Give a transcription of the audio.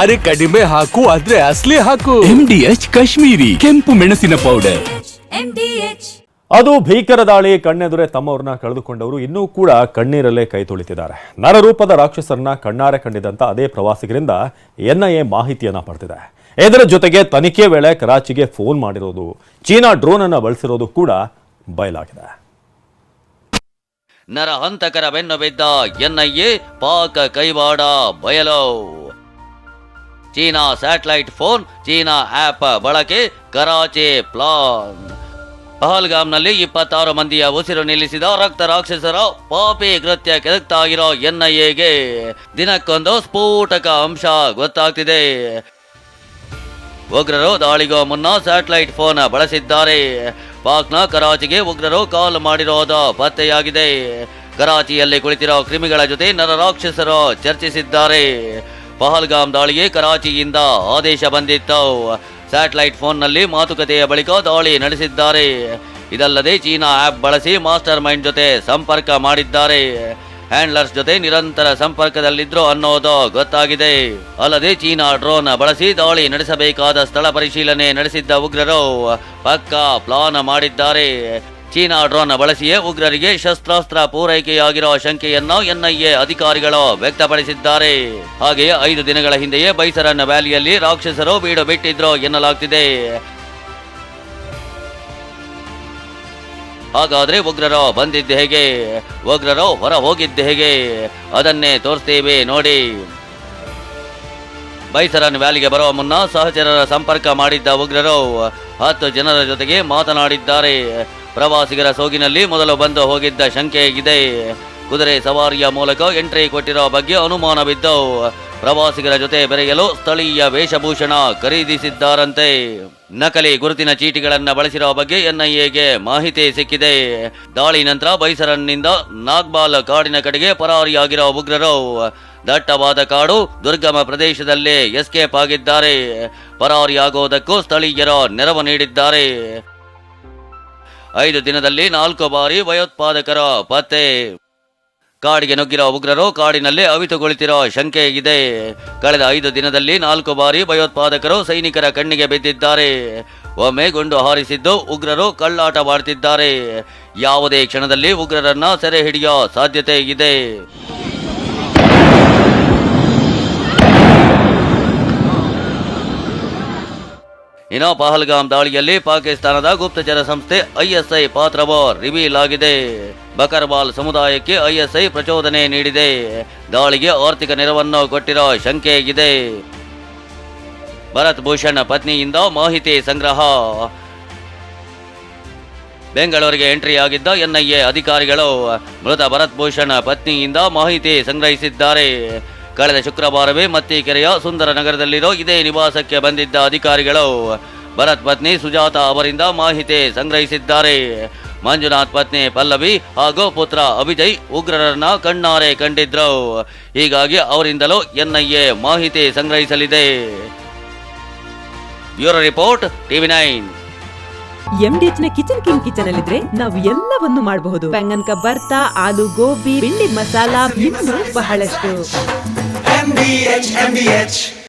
ಅರೆ ಕಡಿಮೆ ಹಾಕು ಆದ್ರೆ ಅಸ್ಲಿ ಹಾಕು. ಎಂಡಿಎಚ್ ಕಾಶ್ಮೀರಿ ಕೆಂಪು ಮೆಣಸಿನ ಪೌಡರ್ ಎಚ್ ಅದು ಭೀಕರ ದಾಳಿ ಕಣ್ಣೆದುರೆ ತಮ್ಮವ್ರನ್ನ ಕಳೆದುಕೊಂಡವರು ಇನ್ನೂ ಕೂಡ ಕಣ್ಣೀರಲ್ಲೇ ಕೈ ತೊಳಿತಿದ್ದಾರೆ. ನರರೂಪದ ರಾಕ್ಷಸರನ್ನ ಕಣ್ಣಾರೆ ಕಂಡಿದ್ದಂತ ಅದೇ ಪ್ರವಾಸಿಗರಿಂದ ಎನ್ಐಎ ಮಾಹಿತಿಯನ್ನ ಪಡೆದಿದೆ. ಇದರ ಜೊತೆಗೆ ತನಿಖೆ ವೇಳೆ ಕರಾಚಿಗೆ ಫೋನ್ ಮಾಡಿರೋದು ಚೀನಾ ಡ್ರೋನ್ ಅನ್ನ ಬಳಸಿರೋದು ಕೂಡ ಬಯಲಾಗಿದೆ. ನರಹಂತಕರ ಬೆನ್ನು ಬಿದ್ದ ಎನ್ಐಎ ಪಾಕ ಕೈವಾಡ ಬಯಲು. China satellite phone, China app ಬಳಕೆ, ಕರಾಚಿ ಪ್ಲಾನ್. ಪಹಲ್ಗಾಮ್ನಲ್ಲಿ ಇಪ್ಪತ್ತಾರು ಮಂದಿಯ ಉಸಿರು ನಿಲ್ಲಿಸಿದ ರಕ್ತ ರಾಕ್ಷಸರ ಪಾಪಿ ಕೃತ್ಯ ಕೆದಕ್ತಾಗಿರೋ ಎನ್ಐಎಗೆ ದಿನಕ್ಕೊಂದು ಸ್ಫೋಟಕ ಅಂಶ ಗೊತ್ತಾಗ್ತಿದೆ. ಉಗ್ರರು ದಾಳಿಗೂ ಮುನ್ನ ಸ್ಯಾಟಲೈಟ್ ಫೋನ್ ಬಳಸಿದ್ದಾರೆ. ಪಾಕ್ನ ಕರಾಚಿಗೆ ಉಗ್ರರು ಕಾಲ್ ಮಾಡಿರೋದು ಪತ್ತೆಯಾಗಿದೆ. ಕರಾಚಿಯಲ್ಲಿ ಕುಳಿತಿರೋ ಕ್ರಿಮಿಗಳ ಜೊತೆ ನರರಾಕ್ಷಸರು ಚರ್ಚಿಸಿದ್ದಾರೆ. ಪಹಲ್ಗಾಮ್ ದಾಳಿಗೆ ಕರಾಚಿಯಿಂದ ಆದೇಶ ಬಂದಿತ್ತು. ಸ್ಯಾಟಲೈಟ್ ಫೋನ್ನಲ್ಲಿ ಮಾತುಕತೆಯ ಬಳಿಕ ದಾಳಿ ನಡೆಸಿದ್ದಾರೆ. ಇದಲ್ಲದೆ ಚೀನಾ ಆ್ಯಪ್ ಬಳಸಿ ಮಾಸ್ಟರ್ ಮೈಂಡ್ ಜೊತೆ ಸಂಪರ್ಕ ಮಾಡಿದ್ದಾರೆ. ಹ್ಯಾಂಡ್ಲರ್ಸ್ ಜೊತೆ ನಿರಂತರ ಸಂಪರ್ಕದಲ್ಲಿದ್ರು ಅನ್ನೋದು ಗೊತ್ತಾಗಿದೆ. ಅಲ್ಲದೆ ಚೀನಾ ಡ್ರೋನ್ ಬಳಸಿ ದಾಳಿ ನಡೆಸಬೇಕಾದ ಸ್ಥಳ ಪರಿಶೀಲನೆ ನಡೆಸಿದ್ದ ಉಗ್ರರು ಪಕ್ಕಾ ಪ್ಲಾನ್ ಮಾಡಿದ್ದಾರೆ. ಚೀನಾ ಡ್ರೋನ್ ಬಳಸಿಯೇ ಉಗ್ರರಿಗೆ ಶಸ್ತ್ರಾಸ್ತ್ರ ಪೂರೈಕೆಯಾಗಿರುವ ಶಂಕೆಯನ್ನು ಎನ್ಐಎ ಅಧಿಕಾರಿಗಳು ವ್ಯಕ್ತಪಡಿಸಿದ್ದಾರೆ. ಹಾಗೆಯೇ ಐದು ದಿನಗಳ ಹಿಂದೆಯೇ ಬೈಸರನ್ ವ್ಯಾಲಿಯಲ್ಲಿ ರಾಕ್ಷಸರು ಬೀಡು ಬಿಟ್ಟಿದ್ರು ಎನ್ನಲಾಗ್ತಿದೆ. ಹಾಗಾದ್ರೆ ಉಗ್ರರು ಬಂದಿದ್ದು ಹೇಗೆ? ಉಗ್ರರು ಹೊರ ಹೋಗಿದ್ದು ಹೇಗೆ? ಅದನ್ನೇ ತೋರಿಸ್ತೀವಿ ನೋಡಿ. ಬೈಸರನ್ ವ್ಯಾಲಿಗೆ ಬರುವ ಮುನ್ನ ಸಹಚರರ ಸಂಪರ್ಕ ಮಾಡಿದ್ದ ಉಗ್ರರು ಹತ್ತು ಜನರ ಜೊತೆಗೆ ಮಾತನಾಡಿದ್ದಾರೆ. ಪ್ರವಾಸಿಗರ ಸೋಗಿನಲ್ಲಿ ಮೊದಲು ಬಂದು ಹೋಗಿದ್ದ ಶಂಕೆ ಇದೆ. ಕುದುರೆ ಸವಾರಿಯ ಮೂಲಕ ಎಂಟ್ರಿ ಕೊಟ್ಟಿರೋ ಬಗ್ಗೆ ಅನುಮಾನವಿದ್ದು ಪ್ರವಾಸಿಗರ ಜೊತೆ ಬೆರೆಯಲು ಸ್ಥಳೀಯ ವೇಷಭೂಷಣ ಖರೀದಿಸಿದ್ದಾರಂತೆ. ನಕಲಿ ಗುರುತಿನ ಚೀಟಿಗಳನ್ನು ಬಳಸಿರೋ ಬಗ್ಗೆ ಎನ್ಐಎಗೆ ಮಾಹಿತಿ ಸಿಕ್ಕಿದೆ. ದಾಳಿ ನಂತರ ಬೈಸರನ್ನಿಂದ ನಾಗ್ಬಾಲ್ ಕಾಡಿನ ಕಡೆಗೆ ಪರಾರಿಯಾಗಿರುವ ಉಗ್ರರು ದಟ್ಟವಾದ ಕಾಡು ದುರ್ಗಮ ಪ್ರದೇಶದಲ್ಲೇ ಎಸ್ಕೇಪ್ ಆಗಿದ್ದಾರೆ. ಪರಾರಿಯಾಗುವುದಕ್ಕೂ ಸ್ಥಳೀಯರ ನೆರವು ನೀಡಿದ್ದಾರೆ. ಐದು ದಿನದಲ್ಲಿ ನಾಲ್ಕು ಬಾರಿ ಭಯೋತ್ಪಾದಕರ ಪತ್ತೆ. ಕಾಡಿಗೆ ನುಗ್ಗಿರೋ ಉಗ್ರರು ಕಾಡಿನಲ್ಲಿ ಅವಿತುಗೊಳಿತಿರೋ ಶಂಕೆ ಇದೆ. ಕಳೆದ ಐದು ದಿನದಲ್ಲಿ ನಾಲ್ಕು ಬಾರಿ ಭಯೋತ್ಪಾದಕರು ಸೈನಿಕರ ಕಣ್ಣಿಗೆ ಬಿದ್ದಿದ್ದಾರೆ. ಒಮ್ಮೆ ಗುಂಡು ಹಾರಿಸಿದ್ದು ಉಗ್ರರು ಕಳ್ಳಾಟವಾಡ್ತಿದ್ದಾರೆ ಯಾವುದೇ ಕ್ಷಣದಲ್ಲಿ ಉಗ್ರರನ್ನ ಸೆರೆ ಹಿಡಿಯೋ ಸಾಧ್ಯತೆ ಇದೆ. ಇನ್ನು ಪಹಲ್ಗಾಮ್ ದಾಳಿಯಲ್ಲಿ ಪಾಕಿಸ್ತಾನದ ಗುಪ್ತಚರ ಸಂಸ್ಥೆ ಐಎಸ್ಐ ಪಾತ್ರವ ರಿವೀಲ್ ಆಗಿದೆ. ಬಕರ್ವಾಲ್ ಸಮುದಾಯಕ್ಕೆ ಐಎಸ್ಐ ಪ್ರಚೋದನೆ ನೀಡಿದೆ. ದಾಳಿಗೆ ಆರ್ಥಿಕ ನೆರವನ್ನು ಕೊಟ್ಟಿರೋ ಶಂಕೆ ಇದೆ. ಭರತ್ ಭೂಷಣ್ ಪತ್ನಿಯಿಂದ ಮಾಹಿತಿ ಸಂಗ್ರಹ. ಬೆಂಗಳೂರಿಗೆ ಎಂಟ್ರಿ ಆಗಿದ್ದ ಎನ್ಐಎ ಅಧಿಕಾರಿಗಳು ಮೃತ ಭರತ್ ಭೂಷಣ್ ಪತ್ನಿಯಿಂದ ಮಾಹಿತಿ ಸಂಗ್ರಹಿಸಿದ್ದಾರೆ. ಕಳೆದ ಶುಕ್ರವಾರವೇ ಮತ್ತಿಕೆರೆಯ ಸುಂದರ ನಗರದಲ್ಲಿರೋ ಇದೇ ನಿವಾಸಕ್ಕೆ ಬಂದಿದ್ದ ಅಧಿಕಾರಿಗಳು ಭರತ್ ಪತ್ನಿ ಸುಜಾತ ಅವರಿಂದ ಮಾಹಿತಿ ಸಂಗ್ರಹಿಸಿದ್ದಾರೆ. ಮಂಜುನಾಥ್ ಪತ್ನಿ ಪಲ್ಲವಿ ಹಾಗೂ ಪುತ್ರ ಅಭಿಜಯ್ ಉಗ್ರರನ್ನ ಕಣ್ಣಾರೆ ಕಂಡಿದ್ರು. ಹೀಗಾಗಿ ಅವರಿಂದಲೂ ಎನ್ಐಎ ಮಾಹಿತಿ ಸಂಗ್ರಹಿಸಲಿದೆ. Bureau report TV nine. ಎಂಡಿಎಚ್ನ kitchen king kitchen ಅಲ್ಲಿದ್ರೆ ನಾವು ಎಲ್ಲವನ್ನು ಮಾಡಬಹುದು ಬೆಂಗನ್ ಬರ್ತಾ ಆಲೂ ಗೋಬಿ ಬಿಂಡಿ ಮಸಾಲಾ ಇನ್ನೂ ಬಹಳಷ್ಟು.